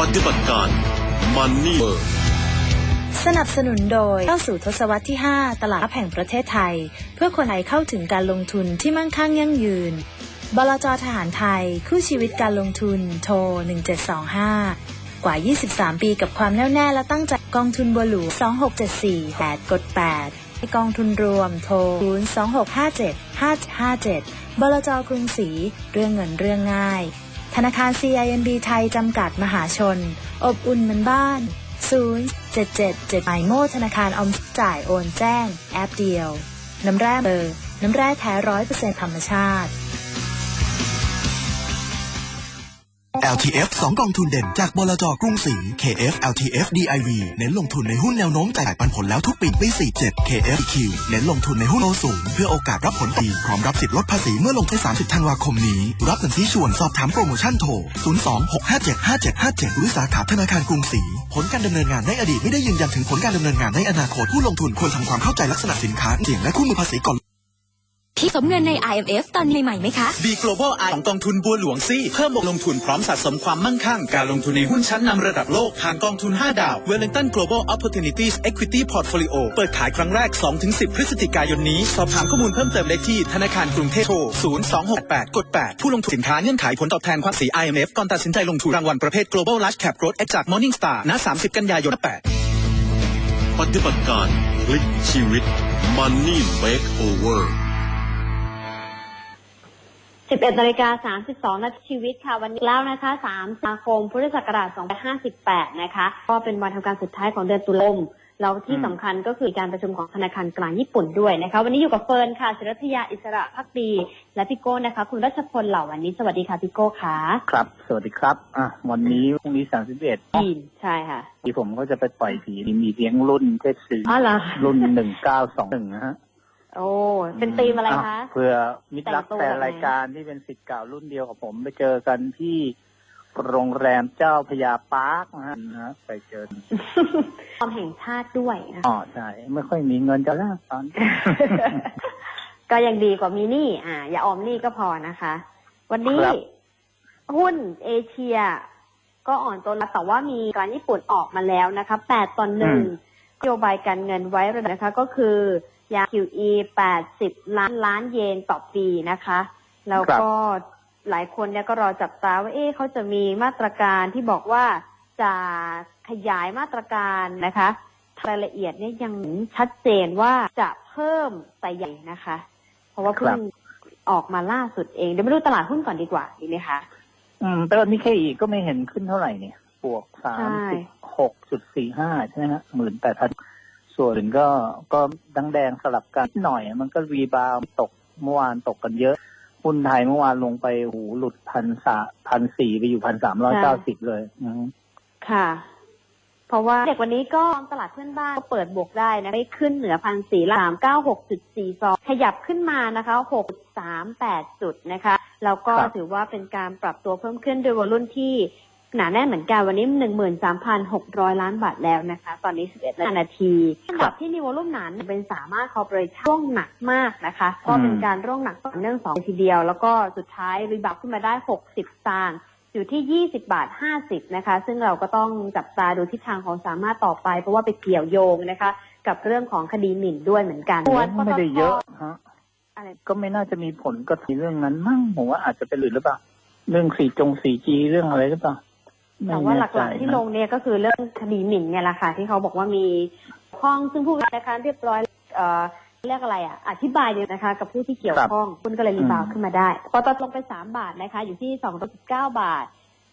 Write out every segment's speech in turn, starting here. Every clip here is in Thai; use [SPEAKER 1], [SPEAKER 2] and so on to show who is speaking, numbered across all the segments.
[SPEAKER 1] ปฏิบัติการมันนี่เบอร์
[SPEAKER 2] สนับสนุนโดยเข้าสู่ทศวรรษที่ 5 ตลาดแห่งประเทศไทย เพื่อคนไทยเข้าถึงการลงทุนที่มั่งคั่งยั่งยืน บลจทหารไทย คู่ชีวิตการลงทุน โทร 1725 กว่า 23 ปีกับความแน่วแน่และตั้งใจกองทุนบัวหลวง2674 8กด8ในกองทุนรวมโทร 02657 557 บลจกรุงศรีเรื่องเงินเรื่องง่าย ธนาคาร CIMB ไทย จำกัดมหาชน อบอุ่นเหมือนบ้าน 0 7 7 7ไมโมธนาคารออมจ่ายโอนแจ้ง แอปเดียว น้ำแร่เบอร์ น้ำแร่แท้ร้อยเปอร์เซ็นต์ธรรมชาติ
[SPEAKER 3] LTF 2 กองทุนเด่นจากบลจกรุงศรี KF LTF DIV เน้นลงทุนในหุ้นแนวโน้มจ่ายปันผลแล้วทุกปีปี 47 KFQ เน้นลงทุนในหุ้นโอสูง เพื่อโอกาสรับผลดีพร้อมรับสิทธิ์ลดภาษีเมื่อลงทุน30 ธันวาคมนี้ รับเงินที่ชวนสอบถามโปรโมชั่นโทร 026575757 หรือสาขาธนาคารกรุงศรี ผลการดำเนินงานในอดีตไม่ได้ยืนยันถึงผลการดำเนินงานในอนาคตผู้ลงทุนควรทำความเข้าใจลักษณะสินค้าเสี่ยงและคู่มือภาษีก่อน
[SPEAKER 4] พี่สมเงินใน IMF ตอนใหม่ๆไหมคะ
[SPEAKER 5] B Global I ของกองทุนบัวหลวงซี่เพิ่มวงลงทุนพร้อมสะสมความมั่งคั่ง การลงทุนในหุ้นชั้นนำระดับโลกผ่านกองทุน 5 ดาว Wellington Global Opportunities Equity Portfolio เปิดขายครั้งแรก 2-10 พฤศจิกายนนี้ สอบถามข้อมูลเพิ่มเติมได้ที่ธนาคารกรุงเทพโทร 0268 กด 8 ผู้ลงทุนสินค้าเงื่อนไขผลตอบแทนความเสีย IMF ก่อนตัดสินใจลงทุนรางวัลประเภท Global Large Cap Growth X จาก Morningstar ณ 30 กันยายน 8
[SPEAKER 1] ปฏิบัติการพลิกชีวิตมัน
[SPEAKER 6] 11นาฬิกา32นาทีชีวิตค่ะ วันนี้แล้วนะคะ3สิงหาคมพุทธศักราช2558 นะคะ ก็เป็นวันทำการสุดท้ายของเดือนตุลาคมแล้วที่สำคัญก็คือการประชุมของธนาคารกลางญี่ปุ่นด้วยนะคะ วันนี้อยู่กับเฟิร์นค่ะศิรัทยาอิสระพักดี และพี่โก้นะคะ คุณรัชพลเหล่าวันนี้สวัสดีค่ะพี่โก้ค่ะ
[SPEAKER 7] ครับ สวัสดีครับอะวันนี้พรุ่งนี้สามสิบเอ็ด
[SPEAKER 6] จีนใช่ค่ะ
[SPEAKER 7] ที่ผมก็จะไปปล่อยผีมีเลี้ยงรุ่นเทศสี
[SPEAKER 6] อ๋อเหรอ
[SPEAKER 7] รุ่นหนึ่งเก้าสองหนึ่งนะฮะ
[SPEAKER 6] โอ้เป็นธีมอะไรคะ
[SPEAKER 7] เพื่อมิตรรัก
[SPEAKER 6] แต่งตัว
[SPEAKER 7] แต่
[SPEAKER 6] ยังไง
[SPEAKER 7] รายการที่เป็นสิทธิ์เก่ารุ่นเดียวกับผมไปเจอกันที่โรงแรมเจ้าพญาปาร์คนะฮะนะฮะไปเจอ
[SPEAKER 6] ความแห่งชาติด้วยนะ
[SPEAKER 7] อ๋อใช่ไม่ค่อยมีเงินจะแล้วตอน
[SPEAKER 6] ก็ยังดีกว่ามีหนี้อ่า อย่าออมหนี้ก็พอนะคะ วันนี้
[SPEAKER 7] ครับ
[SPEAKER 6] หุ้นเอเชีย ก็อ่อนตัวแล้วแต่ว่ามีการญี่ปุ่นออกมาแล้วนะคะแปดต่อหนึ่งนโยบายการเงินไว้ระดับนะคะ ก็คือ ยา QE แปดสิบล้านล้านเยนต่อปีนะคะ แล้วก็หลายคนเนี่ยก็รอจับตาว่า เอ๊ะเขาจะมีมาตรการที่บอกว่าจะขยายมาตรการนะคะรายละเอียดเนี่ยยังชัดเจนว่าจะเพิ่มแต่ใหญ่นะคะ เพราะว่าเพิ่งออกมาล่าสุดเอง เดี๋ยวมาดูตลาดหุ้นก่อนดีกว่าดีไหมคะ
[SPEAKER 7] อืมแต่วันนี้แค่อีกก็ไม่เห็นขึ้นเท่าไหร่เนี่ย บวกสามสิบหกจุดสี่ห้าใช่ไหมฮะหมื่นแปดพัน ส่วนอื่นก็ก็ดังแดงสลับกันนิดหน่อย มันก็รีบาวด์ตกเมื่อวานตกกันเยอะหุ้นไทยเมื่อวานลงไปหูหลุดพันสาพันสี่ไปอยู่พันสามร้อยเก้าสิบเลยอืม
[SPEAKER 6] ค่ะ เพราะว่าเด็กวันนี้ก็ตลาดเพื่อนบ้านก็เปิดบวกได้นะไม่ขึ้นเหนือพันสี่สามเก้าหกจุดสี่สองขยับขึ้นมานะคะหกสามแปดจุดนะคะ แล้วก็
[SPEAKER 7] ครับ
[SPEAKER 6] ถือว่าเป็นการปรับตัวเพิ่มขึ้นโดยวอลุ่นที่ หนาแน่นเหมือนกันวันนี้หนึ่งหมื่นสามพันหกร้อยล้านบาทแล้วนะคะ ตอนนี้สิบเอ็ดนาทีอันดับที่มีวอลุ่มหนาเป็นสามารถคอร์ปอเรชั่นร่วงหนักมากนะคะ ก็เป็นการร่วงหนักต่อเนื่องสองทีเดียว แล้วก็สุดท้ายรีบาวด์ขึ้นมาได้หกสิบตางค์อยู่ที่ 20 บาท 50 นะคะ ซึ่งเราก็ต้องจับตาดูทิศทางของสามารถต่อไป เพราะว่าไปเกี่ยวโยงนะคะ กับเรื่องของคดีหมิ่นด้วยเหมือนกันส่วนปตท
[SPEAKER 7] ไม่ได้เยอะฮะ
[SPEAKER 6] อะไร
[SPEAKER 7] ก็ไม่น่าจะมีผลกระทบเรื่องนั้น มั้งผมว่าอาจจะเป็นอื่นหรือเปล่า เรื่องสี่จงสี่จีเรื่องอะไรหรือเปล่าไม่
[SPEAKER 6] แต่ว่าห
[SPEAKER 7] แน่ใจ
[SPEAKER 6] ลักๆที่
[SPEAKER 7] นะ
[SPEAKER 6] ลงเนี่ยก็คือเรื่องคดีหมิ่นเนี่ยแหละค่ะที่เขาบอกว่ามีข้องซึ่งผู้นะคะเรียบร้อยเอ่อเรียกอะไรอะ อธิบายเลยนะคะ กับผู้ที่เกี่ยวข้องคุณก็เลยรีบาวด์ขึ้นมาได้ปตทลงไป3บาทนะคะ อยู่ที่219บาท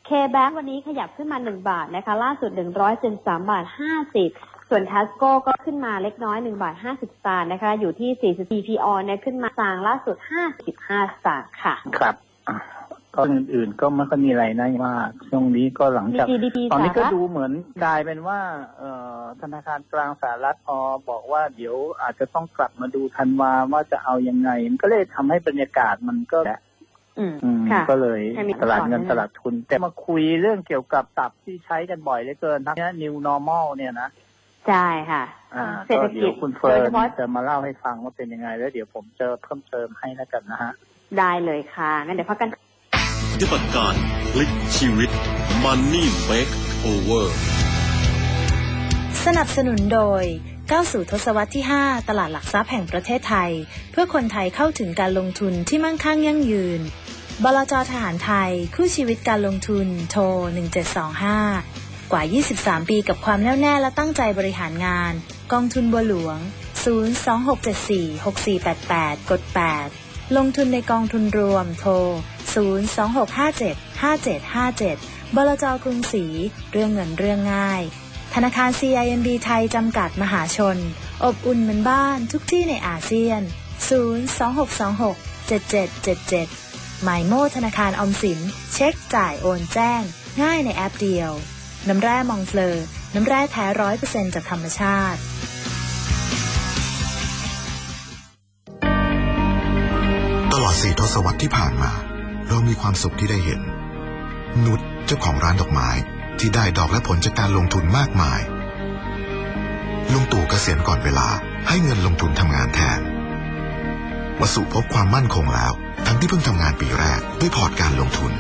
[SPEAKER 6] เคแบงวันนี้ขยับขึ้นมา1บาทนะคะ ล่าสุด173บาท50ส่วนทัสโก้ก็ขึ้นมาเล็กน้อย1บาท50สตางค์นะคะ อยู่ที่40 PPO เนี่ยขึ้นมาสตางค์ล่าสุด55สตางค์ค่ะ
[SPEAKER 7] ครับอะ ก็อื่นๆ ก็ไม่ค่อยมีอะไรนะว่าช่วงนี้ก็หลัง
[SPEAKER 6] มี
[SPEAKER 7] จาก
[SPEAKER 6] GDP
[SPEAKER 7] ตอนนี้
[SPEAKER 6] ส
[SPEAKER 7] ก็
[SPEAKER 6] หรัฐ
[SPEAKER 7] ดูเหมือนกลายเป็นว่าเอ่อธนาคารกลางสหรัฐพอบอกว่าเดี๋ยวอาจจะต้องกลับมาดูทันวาว่าจะเอายังไง มันก็เลยทำให้บรรยากาศมันก็
[SPEAKER 6] อืม
[SPEAKER 7] อืม
[SPEAKER 6] ค่ะ
[SPEAKER 7] ก็เลย
[SPEAKER 6] ให้มี
[SPEAKER 7] ตลาดเงิน
[SPEAKER 6] ก่อนนะ
[SPEAKER 7] ตลาดทุน แต่มาคุยเรื่องเกี่ยวกับตับที่ใช้กันบ่อยเหลือเกินทั้งนี้ new normal เนี่ยนะ
[SPEAKER 6] ใช่ค่ะ
[SPEAKER 7] อ่า
[SPEAKER 6] เศรษ
[SPEAKER 7] ก็
[SPEAKER 6] ฐ
[SPEAKER 7] เดี๋
[SPEAKER 6] กิ
[SPEAKER 7] ย
[SPEAKER 6] จ
[SPEAKER 7] วคุณ
[SPEAKER 6] โด
[SPEAKER 7] เฟิ
[SPEAKER 6] ย
[SPEAKER 7] ร์
[SPEAKER 6] เฉ
[SPEAKER 7] น
[SPEAKER 6] พาะ
[SPEAKER 7] จะมาเล่าให้ฟังว่าเป็นยังไง แล้วเดี๋ยวผมจะเพิ่มเติมให้แล้วกันนะฮะ
[SPEAKER 6] ได้เลยค่ะงั้นเดี๋ยวพักกัน
[SPEAKER 1] ปฏิบัติการพลิกชีวิตมันนี่เมค Makeover
[SPEAKER 2] สนับสนุนโดยก้าวสู่ทศวรรษที่ 5 ตลาดหลักทรัพย์แห่งประเทศไทย เพื่อคนไทยเข้าถึงการลงทุนที่มั่งคั่งยั่งยืน บลจทหารไทย คู่ชีวิตการลงทุน โทร 1725 กว่า 23 ปีกับความแน่วแน่และตั้งใจบริหารงาน กองทุนบัวหลวง 026746488 กด 8 ลงทุนในกองทุนรวมโทร 026575757 บลจกรุงศรี เรื่องเงินเรื่องง่าย ธนาคาร CIMB ไทยจำกัดมหาชน อบอุ่นเหมือนบ้านทุกที่ในอาเซียน 026267777หมายโม่ธนาคารออมสิน เช็คจ่ายโอนแจ้ง ง่ายในแอปเดียว น้ำแร่มองเฟลอร์น้ำแร่แท้ร้อยเปอร์เซ็นจากธรรมชาติ
[SPEAKER 3] ตลอดสี่ทศวรรษที่ผ่านมา เรามีความสุขที่ได้เห็น นุชเจ้าของร้านดอกไม้ที่ได้ดอกและผลจากการลงทุนมากมาย ลุงตู่เกษียณก่อนเวลาให้เงินลงทุนทำงานแทนวสุพบความมั่นคงแล้ว ทั้งที่เพิ่งทำงานปีแรกด้วยพอร์ตการลงทุน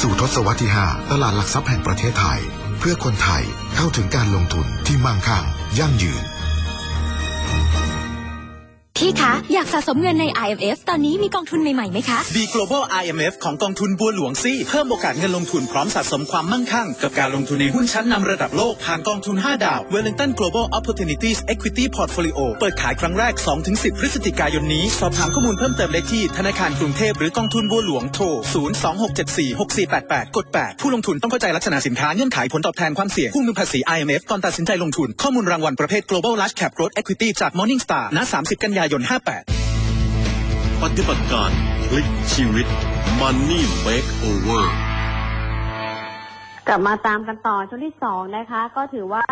[SPEAKER 3] สู่ทศวรรษที่ 5 ตลาดหลักทรัพย์แห่งประเทศไทย เพื่อคนไทยเข้าถึงการลงทุนที่มั่งคั่งยั่งยืน
[SPEAKER 4] พี่คะ อยากสะสมเงินใน IMF ตอนนี้มีกองทุนใหม่ๆไหมคะ
[SPEAKER 5] D Global IMF ของกองทุนบัวหลวงซี่ เพิ่มโอกาสเงินลงทุนพร้อมสะสมความมั่งคั่ง กับการลงทุนในหุ้นชั้นนำระดับโลก ผ่านกองทุน 5 ดาว Wellington Global Opportunities Equity Portfolio เปิดขายครั้งแรก 2-10 พฤศจิกายนนี้ สอบถามข้อมูลเพิ่มเติมได้ที่ธนาคารกรุงเทพหรือกองทุนบัวหลวงโทร 026746488 กด 8 ผู้ลงทุนต้องเข้าใจลักษณะสินค้าเงื่อนไขผลตอบแทนความเสี่ยงคู่มือภาษี IMF ก่อนตัดสินใจลงทุนข้อมูลรางวัลประเภท Global Large Cap Growth Equity จาก Morningstar ณ 30 กันยายน 58
[SPEAKER 1] ปฏิบัติการพลิกชีวิต Money Makeover
[SPEAKER 6] กลับมาตามกันต่อช่วงที่สองนะคะ ก็ถือว่า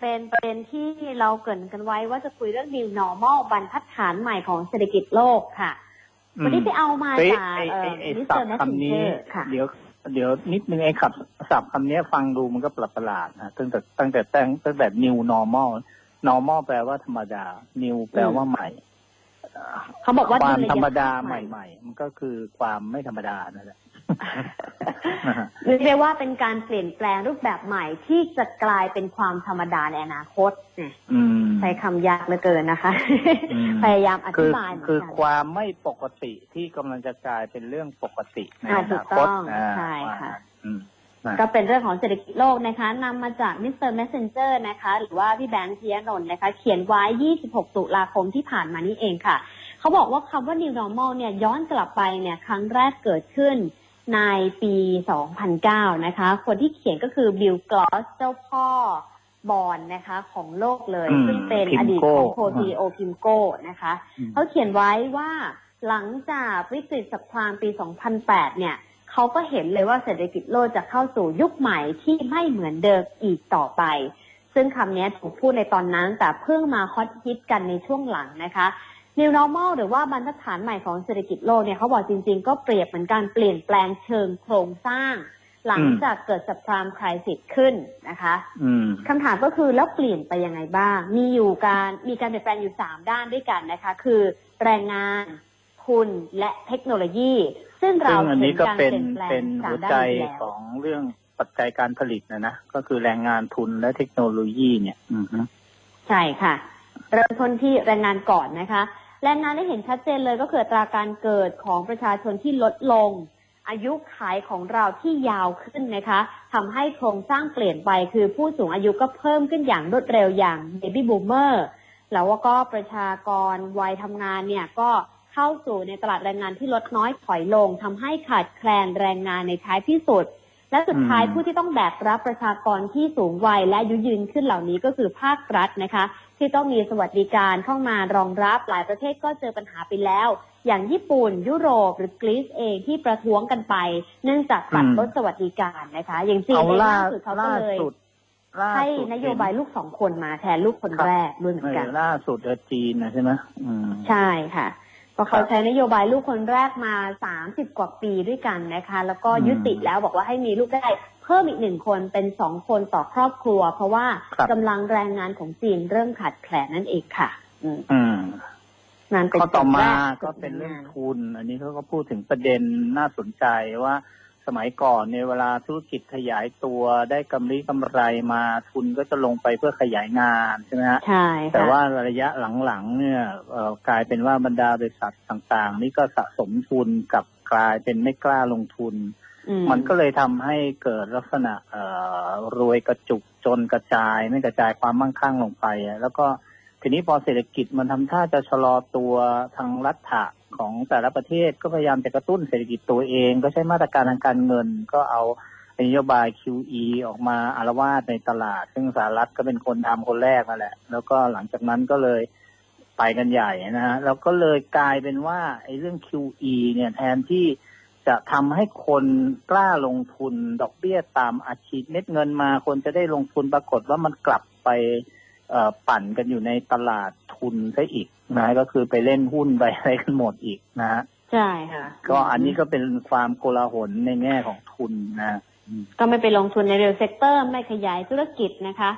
[SPEAKER 6] เป็นประเด็นที่เราเกรินกันไว้ว่าจะคุยเรื่อง new normal บรรทัดฐานใหม่ของเศรษฐกิจโลกค่ะ วันนี้ไปเอามา
[SPEAKER 7] เฮ้ย
[SPEAKER 6] จาก
[SPEAKER 7] ไอ้
[SPEAKER 6] เอ่อ
[SPEAKER 7] ไอ้ไอ้
[SPEAKER 6] มิส
[SPEAKER 7] ศั
[SPEAKER 6] เตอ
[SPEAKER 7] พ
[SPEAKER 6] ร์
[SPEAKER 7] ท์
[SPEAKER 6] แมส
[SPEAKER 7] คำนี้
[SPEAKER 6] ค่ะ
[SPEAKER 7] เดี๋ยวเดี๋ยวนิดนึงไอ้ขับศัพท์คำนี้ฟังดูมันก็ประหลาดๆนะตั้งแต่ตั้งแต่ตั้งตั้งแต่ new normal normal แปลว่าธรรมดา new แปลว่าใหม่
[SPEAKER 6] เขาบอกว่า
[SPEAKER 7] ความ
[SPEAKER 6] ดุลย
[SPEAKER 7] ธรรมดา
[SPEAKER 6] ภพ
[SPEAKER 7] ใหม่ ๆ มันก็คือความไม่ธรรมดานั่นแหละ
[SPEAKER 6] เรียกได้ว่าเป็นการเปลี่ยนแปลงรูปแบบใหม่ที่จะกลายเป็นความธรรมดาในอนาคตเนี่ย
[SPEAKER 7] อืม
[SPEAKER 6] ใช้คำยากเหลือเกินนะคะ
[SPEAKER 7] อืม
[SPEAKER 6] พยายามอ
[SPEAKER 7] คื
[SPEAKER 6] ธิ
[SPEAKER 7] อบา
[SPEAKER 6] ยเหมือน
[SPEAKER 7] คือ
[SPEAKER 6] กัน
[SPEAKER 7] ความไม่ปกติที่กำลังจะกลายเป็นเรื่องปกติใน
[SPEAKER 6] อ่า
[SPEAKER 7] อ
[SPEAKER 6] ถู
[SPEAKER 7] นากค
[SPEAKER 6] ต้
[SPEAKER 7] ต
[SPEAKER 6] อง
[SPEAKER 7] อ่า
[SPEAKER 6] ใช่ค่ะ
[SPEAKER 7] อืมนะ
[SPEAKER 6] ก็เป็นเรื่องของเศรษฐกิจโลกนะคะนำมาจากมิสเตอร์เมสเซนเจอร์นะคะ หรือว่าพี่แบงค์เทียนนท์นะคะ เขียนไว้ 26 ตุลาคมที่ผ่านมานี้เองค่ะ เขาบอกว่าคำว่า new normal เนี่ยย้อนกลับไปเนี่ยครั้งแรกเกิดขึ้นในปี 2009 นะคะ คนที่เขียนก็คือบิลกลอสเจ้าพ่อบอลนะคะ ของโลกเลย
[SPEAKER 7] อืม
[SPEAKER 6] ซึ่งเป็นอดีตของโคซีโอพิมโกนะคะ
[SPEAKER 7] อืม
[SPEAKER 6] เขาเขียนไว้ว่าหลังจากวิกฤตสับพลางปี 2008 เนี่ย เขาก็เห็นเลยว่าเศรษฐกิจโลกจะเข้าสู่ยุคใหม่ที่ไม่เหมือนเดิมอีกต่อไป ซึ่งคำนี้ถูกพูดในตอนนั้นแต่เพิ่งมาฮอตฮิตกันในช่วงหลังนะคะ New Normal หรือว่าบรรทัดฐานใหม่ของเศรษฐกิจโลกเนี่ยเขาบอกจริง ๆ ก็เปรียบเหมือนการเปลี่ยนแปลงเชิงโครงสร้าง หลังจากเกิดสับพลามคริสิสขึ้นนะคะ
[SPEAKER 7] อืม
[SPEAKER 6] คำถามก็คือแล้วเปลี่ยนไปยังไงบ้าง มีอยู่การมีการเปลี่ยนแปลงอยู่สามด้านด้วยกันนะคะ คือแรงงาน ทุนและเทคโนโลยี ซึ่ง
[SPEAKER 7] ซึ่
[SPEAKER 6] เรา
[SPEAKER 7] งอัน
[SPEAKER 6] เห็
[SPEAKER 7] นี้
[SPEAKER 6] น
[SPEAKER 7] ก็
[SPEAKER 6] การ
[SPEAKER 7] เป็
[SPEAKER 6] เป
[SPEAKER 7] น
[SPEAKER 6] ลี่ยนแปล
[SPEAKER 7] เป็
[SPEAKER 6] ง
[SPEAKER 7] น
[SPEAKER 6] สา
[SPEAKER 7] หั
[SPEAKER 6] ม
[SPEAKER 7] ว
[SPEAKER 6] ด้าน
[SPEAKER 7] ใจ
[SPEAKER 6] อยู่แล้ว
[SPEAKER 7] ของเรื่องปัจจัยการผลิตนะนะก็คือแรงงานทุนและเทคโนโลยีเนี่ยอือฮึ
[SPEAKER 6] ใช่ค่ะ เริ่มต้นที่แรงงานก่อนนะคะแรงงานได้เห็นชัดเจนเลยก็คืออัตราการเกิดของประชาชนที่ลดลง อายุขัยของเราที่ยาวขึ้นนะคะทำให้โครงสร้างเปลี่ยนไปคือผู้สูงอายุก็เพิ่มขึ้นอย่างรวดเร็วอย่างเบบี้บูมเมอร์แล้วก็ประชากรวัยทำงานเนี่ยก็ เข้าสู่ในตลาดแรงงานที่ลดน้อยถอยลงทำให้ขาดแคลนแรงงานในท้ายที่สุด และสุดท้าย
[SPEAKER 7] อืม
[SPEAKER 6] ผู้ที่ต้องแบกรับประชากรที่สูงวัยและอายุยืนขึ้นเหล่านี้ก็คือภาครัฐนะคะ ที่ต้องมีสวัสดิการเข้ามารองรับหลายประเทศก็เจอปัญหาไปแล้ว อย่างญี่ปุ่น ยุโรปหรือกรีซเองที่ประท้วงกันไป เนื่องจากตัด
[SPEAKER 7] อืม
[SPEAKER 6] ลดสวัสดิการนะคะ อย่างจีน
[SPEAKER 7] เอา
[SPEAKER 6] เอง
[SPEAKER 7] ล่า
[SPEAKER 6] ล่าสุดเขาก็
[SPEAKER 7] ล่า
[SPEAKER 6] เลย
[SPEAKER 7] สุดล่า
[SPEAKER 6] ให้
[SPEAKER 7] สุด
[SPEAKER 6] นโยบายลูกสองคนมาแทนลูกคนแรกด้วยเหมื
[SPEAKER 7] เอ
[SPEAKER 6] อนกัน
[SPEAKER 7] อล่าสุดเออจีนนะใช่ไหมอืม
[SPEAKER 6] ใช่ค่ะ เพราะเขา
[SPEAKER 7] ครับ
[SPEAKER 6] ใช้นโยบายลูกคนแรกมา 30 กว่าปีด้วยกันนะคะ แล้วก็
[SPEAKER 7] อืม
[SPEAKER 6] ยุติแล้วบอกว่าให้มีลูกได้เพิ่มอีกหนึ่งคนเป็นสองคนต่อครอบครัว เพราะว่า
[SPEAKER 7] ครับ
[SPEAKER 6] กำลังแรงงานของจีนเริ่มขาดแคลนนั่นเองค่ะ อืม
[SPEAKER 7] อืม
[SPEAKER 6] งานเป็น
[SPEAKER 7] ข้อต่อมา
[SPEAKER 6] แร
[SPEAKER 7] ก็เป็นเรื่อง
[SPEAKER 6] งาน
[SPEAKER 7] ทุน อันนี้เขาก็พูดถึงประเด็นน่าสนใจว่า สมัยก่อนเนี่ยเวลาธุรกิจขยายตัวได้กำไรกำไรมาทุนก็จะลงไปเพื่อขยายงานใช่ไหมฮะ
[SPEAKER 6] ใช่ค่ะ
[SPEAKER 7] แต่ว่าระยะหลังๆเนี่ยเอ่อกลายเป็นว่าบรรดาบริษัทต่างๆ นี่ก็สะสมทุนกับกลายเป็นไม่กล้าลงทุน
[SPEAKER 6] อื
[SPEAKER 7] มันก็เลยทำให้เกิดลักษณะเอ่อรวยกระจุกจนกระจาย ไม่กระจายความมั่งคั่งลงไปอะแล้วก็ทีนี้พอเศรษฐกิจมันทำท่าจะชะลอตัวทางรัฐะ ของแต่ละประเทศก็พยายามจะกระตุ้นเศรษฐกิจตัวเอง ก็ใช้มาตรการทางการเงิน ก็เอานโยบาย QE ออกมาอารวาสในตลาด ซึ่งสหรัฐก็เป็นคนทำคนแรกนั่นแหละ แล้วก็หลังจากนั้นก็เลยไปกันใหญ่นะฮะแล้วก็เลยกลายเป็นว่าไอ้เรื่อง QE เนี่ยแทนที่จะทำให้คนกล้าลงทุนดอกเบี้ยตามอาชีพเม็ดเงินมาคนจะได้ลงทุนปรากฏว่ามันกลับไปปั่นกันอยู่ในตลาด ทุนซะอีกนะก็คือไปเล่นหุ้นไปอะไรกันหมดอีกนะฮะ
[SPEAKER 6] ใช่ค่ะ
[SPEAKER 7] ก็อันนี้ก็เป็นความโกลาหลในแง่ของทุนนะอืม
[SPEAKER 6] ก็ไม่ไปลงทุนในเรียลเซกเตอร์ไม่ขยายธุรกิจนะคะ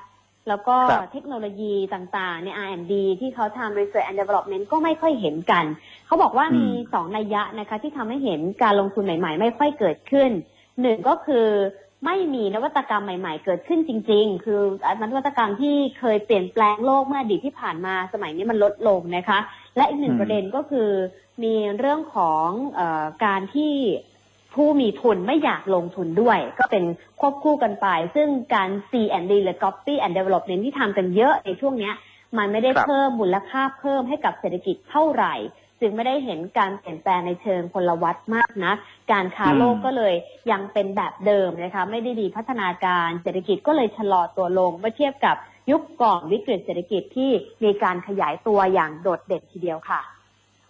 [SPEAKER 6] แล้วก็
[SPEAKER 7] ครับ
[SPEAKER 6] เทคโนโลยีต่างๆ ใน R&D ที่เขาทำ Research and Development ก็ไม่ค่อยเห็นกัน เขาบอกว่ามีสองนัยยะนะคะ ที่ทำให้เห็นการลงทุนใหม่ ๆ ไม่ค่อยเกิดขึ้นหนึ่งก็คือ ไม่มีนวัตกรรมใหม่ๆ เกิดขึ้นจริง ๆ คือนวัตกรรมที่เคยเปลี่ยนแปลงโลกเมื่ออดีตที่ผ่านมาสมัยนี้มันลดลงนะคะ และอีกหนึ่ง
[SPEAKER 7] อืม
[SPEAKER 6] ประเด็นก็คือ มีเรื่องของเออการที่ผู้มีทุนไม่อยากลงทุนด้วย ก็เป็นควบคู่กันไป ซึ่งการ C&D หรือ Copy and Development ที่ทำกันเยอะในช่วงเนี้ยมันไม่ได้
[SPEAKER 7] ครับ
[SPEAKER 6] เพิ่มมูลค่าเพิ่มให้กับเศรษฐกิจเท่าไหร่ จึงไม่ได้เห็นการเปลี่ยนแปลงในเชิงพลวัตมากนะการค้าโลก
[SPEAKER 7] อืม
[SPEAKER 6] ก็เลยยังเป็นแบบเดิมนะคะไม่ได้ดีพัฒนาการเศรษฐกิจก็เลยชะลอตัวลงเมื่อเทียบกับยุคก่อนวิกฤตเศรษฐกิจที่มีการขยายตัวอย่างโดดเด่นทีเดียวค่ะ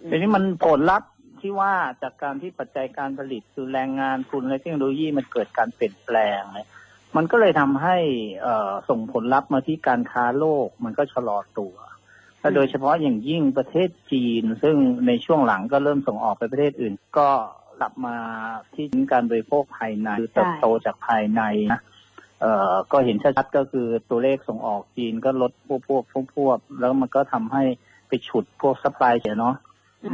[SPEAKER 6] อืม
[SPEAKER 7] ทีนี้มันผลลัพธ์ที่ว่าจากการที่ปัจจัยการผลิตคือแรงงานทุนและเทคโนโลยีมันเกิดการเปลี่ยนแปลงเนี่ยมันก็เลยทำให้เอ่อส่งผลลัพธ์มาที่การค้าโลกมันก็ชะลอตัวและ โดยเฉพาะอย่างยิ่งประเทศจีน ซึ่งในช่วงหลังก็เริ่มส่งออกไปประเทศอื่น ก็กลับมาที่การบริโภคภายในคือเติบโตจากภายในนะเอ่อก็เห็นชัดๆก็คือตัวเลขส่งออกจีนก็ลดพวกพวกพวกพวกแล้วมันก็ทำให้ไปฉุดพวกซัพพลายเสียเนาะ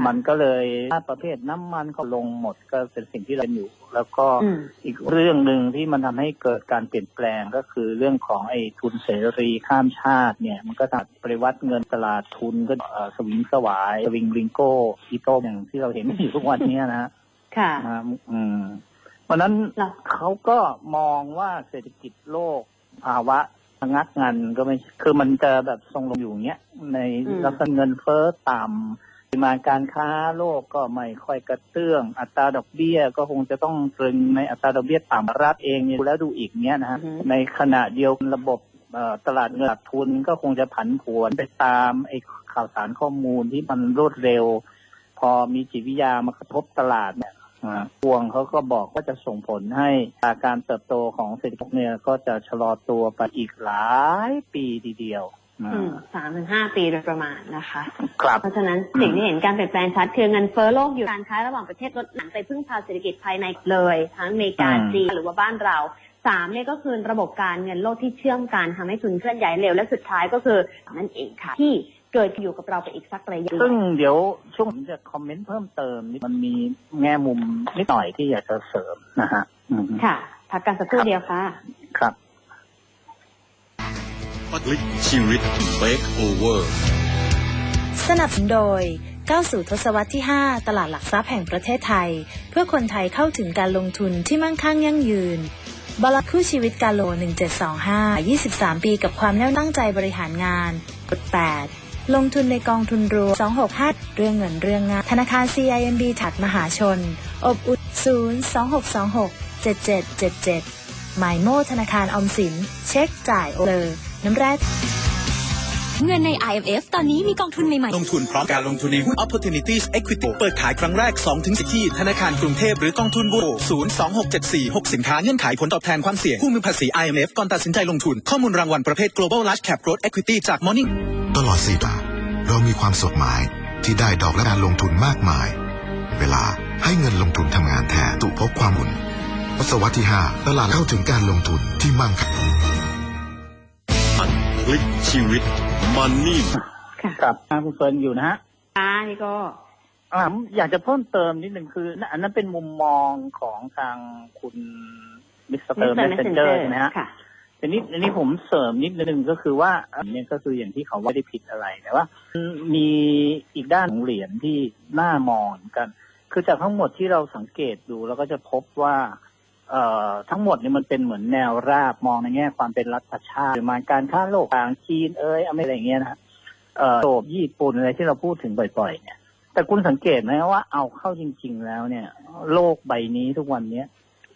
[SPEAKER 7] มันก็เลยถ้าประเภทน้ำมันก็ลงหมดก็เป็นสิ่งที่เราเป็นอยู่ แล้วก็
[SPEAKER 6] อืม
[SPEAKER 7] อีกเรื่องหนึ่งที่มันทำให้เกิดการเปลี่ยนแปลงก็คือเรื่องของไอ้ทุนเสรีข้ามชาติเนี่ย มันก็ทำปริวัติเงินตลาดทุนก็เอ่อสวิงสวายสวิงลิงโก้อีโต้อย่างที่เราเห็นอยู่ทุกวันเนี้ยนะฮะ
[SPEAKER 6] ค่ะ
[SPEAKER 7] นะครับอืมเพราะฉะนั้น
[SPEAKER 6] เหรอ
[SPEAKER 7] เขาก็มองว่าเศรษฐกิจโลกภาวะชะงักงันก็ไม่คือมันจะแบบทรงลงอยู่อย่างเงี้ยใน
[SPEAKER 6] อืม
[SPEAKER 7] ลักษณะเงินเฟ้อต่ำป ริมาณการค้าโลกก็ไม่ค่อยกระเตื้อง อัตราดอกเบี้ยก็คงจะต้องตรึงในอัตราดอกเบี้ยต่ำรัฐเองเนี่ยดูแล้วดูอีกเนี้ยนะฮะ
[SPEAKER 6] อือฮึ
[SPEAKER 7] ในขณะเดียวกันระบบเอ่อตลาดเงินทุนก็คงจะผันผวนไปตามไอ้ข่าวสารข้อมูลที่มันรวดเร็ว พอมีจิตวิทยามากระทบตลาดเนี่ยอ่าพวงเขาก็บอกว่าจะส่งผลให้การเติบโตของเศรษฐกิจเนี่ยก็จะชะลอตัวไปอีกหลายปีทีเดียวอ่า
[SPEAKER 6] อืม สามถึงห้าปีโดยประมาณนะคะ
[SPEAKER 7] ครับ
[SPEAKER 6] เพราะฉะนั้นสิ่งที่เห็นการเปลี่ยนแปลงชัดคือเงินเฟ้อโลกอยู่การค้าระหว่างประเทศลดหลั่นไปพึ่งพาเศรษฐกิจภายในเลย ทั้งอเมริกา
[SPEAKER 7] อืม
[SPEAKER 6] จีนหรือว่าบ้านเราสามเนี่ยก็คือระบบการเงินโลกที่เชื่อมกันทำให้ทุนเคลื่อนย้ายเร็วและสุดท้ายก็คือนั่นเองค่ะที่เกิดอยู่กับเราไปอีกสักระยะ
[SPEAKER 7] ซึ่งเดี๋ยวช่วงผมจะคอมเมนต์เพิ่มเติมนิดมันมีแง่มุมนิดหน่อยที่อยากจะเสริมนะฮะอืม
[SPEAKER 6] ค่ะพักกันสักครู่เดียวค่ะ
[SPEAKER 7] ครับ
[SPEAKER 1] พลิกชีวิตเบรกโอเวอร์
[SPEAKER 2] สนับสนุนโดยก้าวสู่ทศวรรษที่ 5 ตลาดหลักทรัพย์แห่งประเทศไทย เพื่อคนไทยเข้าถึงการลงทุนที่มั่งคั่งยั่งยืนบลคู่ชีวิตกาโล 1725 23 ปีกับความแน่วตั้งใจบริหารงาน กด 8 ลงทุนในกองทุนรวม 265 เรื่องเงินเรื่องงาน ธนาคาร CIMB ถัดมหาชน อบอุ่น0 2626 7777 หมายโม่ธนาคารออมสิน เช็คจ่ายโอเลอ น้ำแร่
[SPEAKER 4] เงินใน IMF ตอนนี้มีกองทุนใหม่
[SPEAKER 5] ลงทุนพร้อมการลงทุนในหุ้น Opportunities Equity เปิดขายครั้งแรก 2-10 ที่ ธนาคารกรุงเทพหรือกองทุนบูโร02674 6 สินค้าเงื่อนไขผลตอบแทนความเสี่ยง ผู้มีภาษี IMF ก่อนตัดสินใจลงทุน ข้อมูลรางวัลประเภท Global Large Cap Growth Equity จาก Morning
[SPEAKER 8] ตลอด4ปีเรามีความสดหมายที่ได้ดอกและการลงทุนมากมาย เวลาให้เงินลงทุนทำงานแทนตุพบความอุ่นทศวรรษที่5ตลาดเข้าถึงการลงทุนที่มั่งคั่ง
[SPEAKER 1] อัน พลิกชีวิตมันนี่
[SPEAKER 6] ค
[SPEAKER 7] รับคุณเฟิร์นอยู่นะฮะ
[SPEAKER 6] ค่ะนี่ก็
[SPEAKER 7] อยากจะเพิ่มเติมนิดหนึ่งคือ อันนั้นเป็นมุมมองของทางคุณมิสเตอร์เมสเซนเจอร์ใช่ไหมฮะ
[SPEAKER 6] ค่ะ
[SPEAKER 7] ทีนี้อันนี้ผมเสริมนิดนึงก็คือว่าอันนี้ก็คืออย่างที่เขาว่าได้ผิดอะไรแต่ว่า มีอีกด้านของเหรียญที่น่ามองกัน คือจากทั้งหมดที่เราสังเกตดูเราก็จะพบว่า เอ่อทั้งหมดเนี่ยมันเป็นเหมือนแนวราบมองในแง่ความเป็นรัฐชาติมาการค้าโลกต่างจีนเอ้ยอเมริกาอย่างเงี้ยนะเอ่อโลกญี่ปุ่นอะไรที่เราพูดถึงบ่อย ๆ เนี่ย แต่คุณสังเกตไหมว่าเอาเข้าจริง ๆ แล้วเนี่ย โลกใบนี้ทุกวันเนี้ย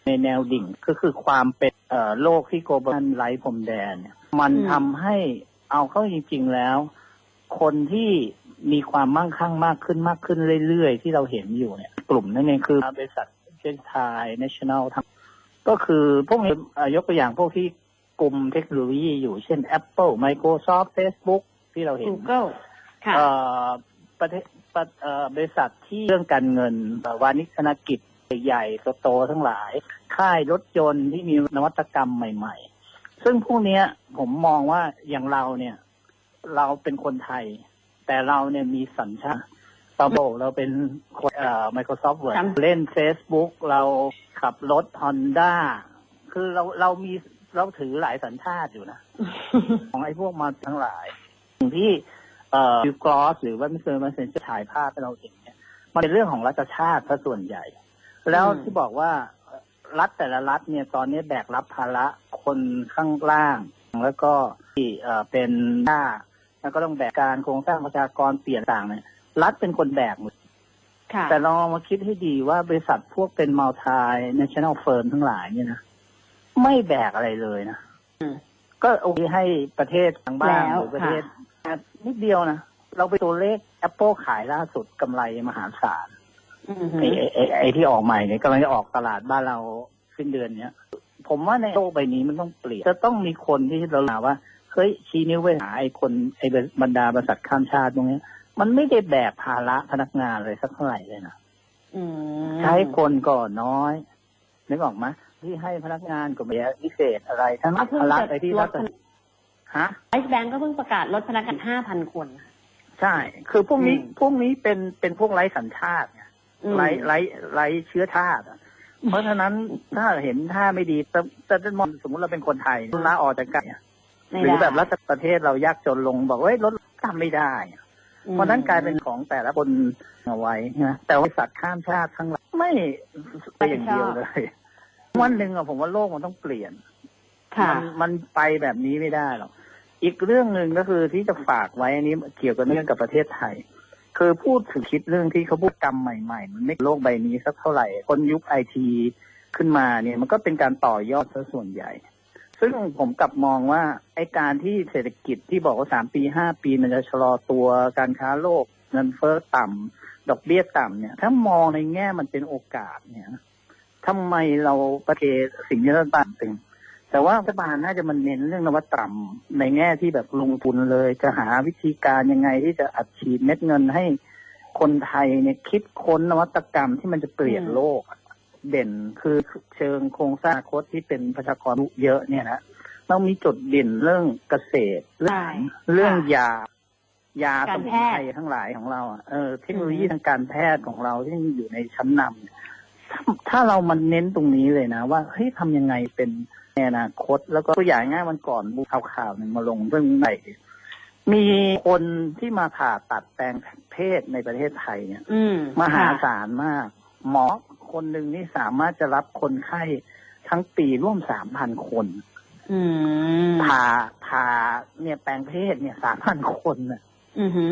[SPEAKER 7] ในแนวดิ่งก็คือความเป็นเอ่อโลกที่โกลบอลไร้พรมแดนเนี่ยมัน
[SPEAKER 6] อืม
[SPEAKER 7] ทำให้เอาเข้าจริง ๆ แล้ว คนที่มีความมั่งคั่งมากขึ้นมากขึ้นเรื่อย ๆ ที่เราเห็นอยู่เนี่ย กลุ่มนั้นเองคือบริษัทเช่นไทย national ทั้ง ก็คือพวกนี้เอ่อยกตัวอย่างพวกที่กลุ่มเทคโนโลยีอยู่เช่น Apple Microsoft Facebook ที่เราเห็น
[SPEAKER 6] Google ค่ะ
[SPEAKER 7] เอ่อประเทศประเอ่อบริษัทที่เรื่องการเงินแบบวานิชธนกิจใหญ่ๆโตๆทั้งหลาย ค่ายรถยนต์ที่มีนวัตกรรมใหม่ ๆ ซึ่งพวกเนี้ยผมมองว่าอย่างเราเนี่ย เราเป็นคนไทย แต่เราเนี่ยมีสัญชาติ เราบอกเราเป็นคนเอ่อ Microsoft Word
[SPEAKER 6] จำ
[SPEAKER 7] เล่น Facebook เราขับรถ Honda คือเราเรามีเราถือหลายสัญชาติอยู่นะ ของไอ้พวกมาทั้งหลายสิ่งที่เอ่อวิวกรอสหรือว่ามิสเตอร์มาเซนจะถ่ายภาพให้เราเห็นเนี่ยมันเป็นเรื่องของรัฐชาติซะส่วนใหญ่ แล้ว
[SPEAKER 6] อืม
[SPEAKER 7] ที่บอกว่ารัฐแต่ละรัฐเนี่ยตอนนี้แบกรับภาระคนข้างล่าง แล้วก็ที่เอ่อเป็นหน้าแล้วก็ต้องแบกการโครงสร้างประชากรเปลี่ยนต่างเนี่ย รัฐเป็นคนแบกหมด
[SPEAKER 6] ค่ะ
[SPEAKER 7] แต่ลองมาคิดให้ดีว่าบริษัทพวกเป็นมัลทาย national firm ทั้งหลายเนี่ยนะไม่แบกอะไรเลยนะ
[SPEAKER 6] อืม
[SPEAKER 7] ก็โอเคให้ประเทศทางบ้าน
[SPEAKER 6] แล้ว
[SPEAKER 7] หรือประเทศ
[SPEAKER 6] ค่ะ
[SPEAKER 7] นิดเดียวนะเราไปตัวเลข Apple ขายล่าสุดกำไรมหาศาล
[SPEAKER 6] อือฮึ
[SPEAKER 7] ไอ้ไอ้ไอ้ไอ้ที่ออกใหม่เนี่ยกำลังจะออกตลาดบ้านเราสิ้นเดือนเนี้ยผมว่าในโลกใบนี้มันต้องเปลี่ยนจะต้องมีคนที่เราหาว่าเฮ้ยชี้นิ้วไปหาไอ้คนไอ้บรรดาบริษัทข้ามชาติตรงเนี้ย มันไม่ได้แบกภาระพนักงานเลยสักเท่าไหร่เลยนะ
[SPEAKER 6] อืม
[SPEAKER 7] ใช้คนก็น้อยนึกออกไหมที่ให้พนักงานก็ไม่ได้พิเศษอะไรทั้ง
[SPEAKER 6] เอาเพิ่ง
[SPEAKER 7] ภาระ
[SPEAKER 6] จะ
[SPEAKER 7] ไอ้ที่
[SPEAKER 6] ล
[SPEAKER 7] รั
[SPEAKER 6] ด
[SPEAKER 7] ฐฮะ
[SPEAKER 6] ไอซ์แบงก์ก็เพิ่งประกาศลดพนักงานห้าพันคน
[SPEAKER 7] ใช่ คือพวกนี้
[SPEAKER 6] อืม
[SPEAKER 7] พวกนี้เป็นเป็นพวกไร้สัญชาติไง
[SPEAKER 6] อืม
[SPEAKER 7] ไร้ไร้ไร้เชื้อชาติอะเพราะฉะนั้นถ้าเห็นท่าไม่ดีแต่แต่แต่มองสมมติเราเป็นคนไทยลาออกจากกันเนี่ย
[SPEAKER 6] ไม่
[SPEAKER 7] หรือ
[SPEAKER 6] ได้
[SPEAKER 7] แบบรัฐประเทศเรายากจนลงบอกว่าเฮ้ยลดทำไม่ได้
[SPEAKER 6] อืม
[SPEAKER 7] เพราะฉะนั้นกลายเป็นของแต่ละคนเอาไว้นะแต่ว่าสัตว์ข้ามชาติทั้งหลายไม่ไปอย่างเดียวเลย วันหนึ่งอะผมว่าโลกมันต้องเปลี่ยน
[SPEAKER 6] ค่ะ
[SPEAKER 7] มันมันไปแบบนี้ไม่ได้หรอกอีกเรื่องหนึ่งก็คือที่จะฝากไว้อันนี้เกี่ยวกับเรื่องกับประเทศไทย คือพูดถึงคิดเรื่องที่เขาพูดกรรมใหม่ๆ มันไม่โลกใบนี้สักเท่าไหร่ คนยุคไอทีขึ้นมาเนี่ยมันก็เป็นการต่อยอดซะส่วนใหญ่ ซึ่งผมกลับมองว่าไอการที่เศรษฐกิจที่บอกว่าสามปีห้าปีมันจะชะลอตัวการค้าโลกเงินเฟ้อต่ำดอกเบี้ยต่ำเนี่ย ถ้ามองในแง่มันเป็นโอกาสเนี่ยทำไมเราประเทศสิ่งที่เราต่างตึงแต่ว่ารัฐบาลน่าจะมันเน้นเรื่องนวัตกรรมในแง่ที่แบบลงทุนเลย จะหาวิธีการยังไงที่จะอัดฉีดเม็ดเงินให้คนไทยเนี่ยคิดค้นนวัตกรรมที่มันจะเปลี่ยนโลก เด่นคือเชิงโครงสร้างอนาคตที่เป็นประชากรเยอะเนี่ยนะเรามีจุดเด่นเรื่องเกษตรเรื่อง
[SPEAKER 6] ใช่
[SPEAKER 7] เรื่อง
[SPEAKER 6] ค่ะ
[SPEAKER 7] ยา ยาส
[SPEAKER 6] การ
[SPEAKER 7] มุ
[SPEAKER 6] แพ
[SPEAKER 7] น
[SPEAKER 6] ทย์
[SPEAKER 7] ไพรทั้งหลายของเราอะเออเทคโนโลยี
[SPEAKER 6] อืม
[SPEAKER 7] ทางการแพทย์ของเราที่อยู่ในชั้นนำเนี่ยถ้าถ้าเรามันเน้นตรงนี้เลยนะ ว่าเฮ้ยทำยังไงเป็นในอนาคต แล้วก็ตัวอย่างง่ายวันก่อนบุข่าวข่าวหนึ่งมาลงเรื่องไหนมีคนที่มาผ่าตัดแปลงเพศในประเทศไทยเนี่ย
[SPEAKER 6] อืม
[SPEAKER 7] มหา
[SPEAKER 6] ค่ะ
[SPEAKER 7] ศาลมาก หมอ คนหนึ่งนี่สามารถจะรับคนไข้ทั้งปีร่วมสามพันคน
[SPEAKER 6] อืม
[SPEAKER 7] ผ่าผ่าเนี่ยแปลงเพศเนี่ยสามพันคนน่ะ
[SPEAKER 6] อือฮึ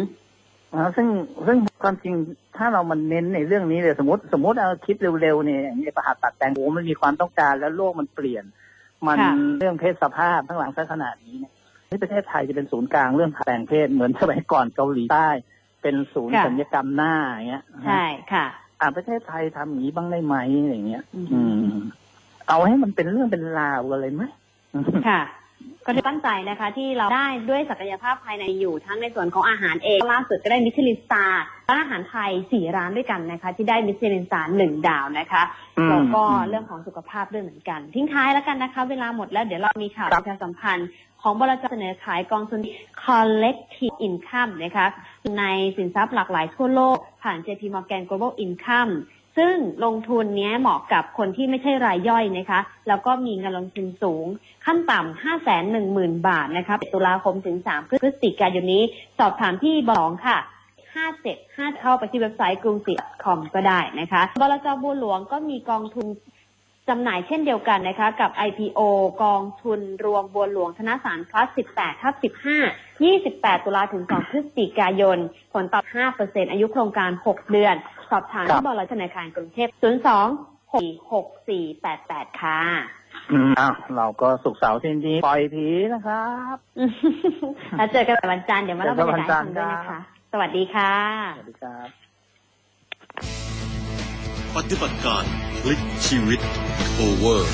[SPEAKER 7] นะซึ่งซึ่งความจริงถ้าเรามันเน้นในเรื่องนี้เลยสมมติสมมติเอาคิดเร็วๆเนี่ยอย่างนี้ผ่าตัดแปลงโอ้มันมีความต้องการแล้วโลกมันเปลี่ยน มัน
[SPEAKER 6] ค่ะ
[SPEAKER 7] เรื่องเพศสภาพทั้งหลังซะขนาดนี้เนี่ยที่ประเทศไทยจะเป็นศูนย์กลางเรื่องแปลงเพศเหมือนสมัยก่อนเกาหลีใต้ เป็นศูนย์
[SPEAKER 6] ค่ะ
[SPEAKER 7] สัญญกรรมหน้าอย่างเงี้ย
[SPEAKER 6] ใช่ค่ะ
[SPEAKER 7] อ่าประเทศไทยทำอย่างนี้บ้างได้ไหมอย่างเงี้ย
[SPEAKER 6] อืม
[SPEAKER 7] อืม เอาให้มันเป็นเรื่องเป็นราวกันเลยไหม
[SPEAKER 6] ค่ะก็ตั้งใจนะคะ ที่เราได้ด้วยศักยภาพภายในอยู่ทั้งในส่วนของอาหารเองล่าสุดก็ได้มิชลินสตาร์ร้านอาหารไทยสี่ร้านด้วยกันนะคะ ที่ได้มิชลินสตาร์หนึ่งดาวนะคะ
[SPEAKER 7] อืม
[SPEAKER 6] แล้วก็
[SPEAKER 7] อืม
[SPEAKER 6] เรื่องของสุขภาพด้วยเหมือนกัน ทิ้งท้ายแล้วกันนะคะ เวลาหมดแล้วเดี๋ยวเรามีข่าวประชาสัมพันธ์ ของบลจเสนอขายกองทุน collective income นะคะในสินทรัพย์หลากหลายทั่วโลก ผ่าน JP Morgan Global Income ซึ่งลงทุนนี้เหมาะกับคนที่ไม่ใช่รายย่อยนะคะ แล้วก็มีเงินลงทุนสูง ขั้นต่ำ5 1 0 0 0 0 บาทนะคะตุลาคมถึง 3 พฤศจิกายนนี้ สอบถามที่บองค่ะ 575 เข้าไปที่เว็บไซต์กรุงศรี .com ก็ได้นะคะ บลจบัวหลวงก็มีกองทุน จำหน่ายเช่นเดียวกันนะคะ กับ IPO กองทุนรวมบัวหลวงธนสารพลัส 18 ทับ 15 28 ตุลาถึง 2 พฤศจิกายน ผลตอบ 5%อายุโครงการ 6 เดือน สอบถาม
[SPEAKER 7] ครั
[SPEAKER 6] ที่
[SPEAKER 7] บ
[SPEAKER 6] บลธนาคารกรุงเทพ 02 66488 ค่ะ
[SPEAKER 7] อืมอ้าวเราก็สุกร์เสาร์อาที่นี้ปล่อยผีนะครับ
[SPEAKER 6] แล้วเจอกันวันจันทร์เดี๋ยวมาเล่าบรรยากาศให้ฟังด้วย
[SPEAKER 7] เจอกันวันจันทร์
[SPEAKER 6] นะ
[SPEAKER 7] ครั
[SPEAKER 6] คะ
[SPEAKER 7] บ
[SPEAKER 6] สวัสดีค่ะ
[SPEAKER 7] สวัสดีครับ
[SPEAKER 1] ปฏิบัติการพลิกชีวิตโอเวอร์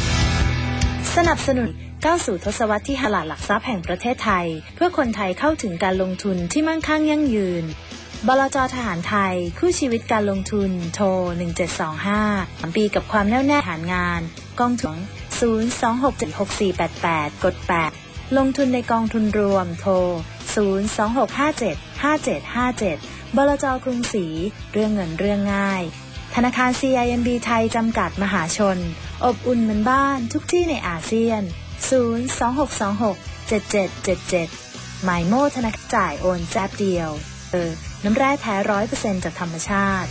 [SPEAKER 2] สนับสนุนก้าวสู่ทศวรรษที่ตลาดหลักทรัพย์แห่งประเทศไทย เพื่อคนไทยเข้าถึงการลงทุนที่มั่งคั่งยั่งยืนบลจทหารไทย คู่ชีวิตการลงทุน โทร 1725สามปีกับความแน่วแน่ฐานงาน กองทุน026764488กด 8 ลงทุนในกองทุนรวม โทร 026575757 บลจกรุงศรีเรื่องเงินเรื่องง่าย ธนาคาร CIMB ไทย จำกัดมหาชน อบอุ่นเหมือนบ้านทุกที่ในอาเซียน 026267777 หมายโม่ธนาคารจ่ายโอนแจ๊บเดียว เออ น้ำแร่แท้ร้อยเปอร์เซ็นต์จากธรรมชาติ